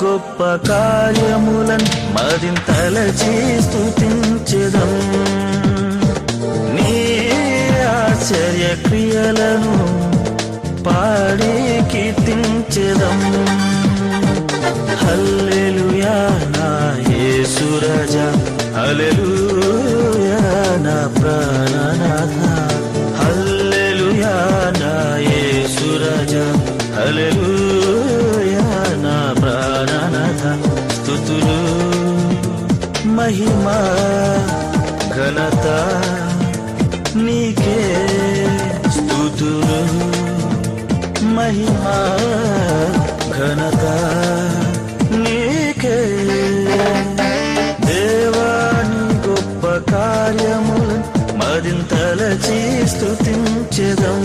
గొప్ప కార్యములన్ మరింతల చేస్తుంచెదం నీ ఆశ్చర్య క్రియలను పాడి కీర్తించెదం హల్లెలూయా నా యేసు హల్లెలూయా నా ప్రాణనాథ. హల్లెలూయా నా యేసు రాజా హల్లెలూయా. స్థుతులు మహిమా ఘనత నీకే స్థుతులు మహిమా ఘనత నీకే. దేవాని గొప్ప కార్యములు మరింతలచి స్తుతించెదం.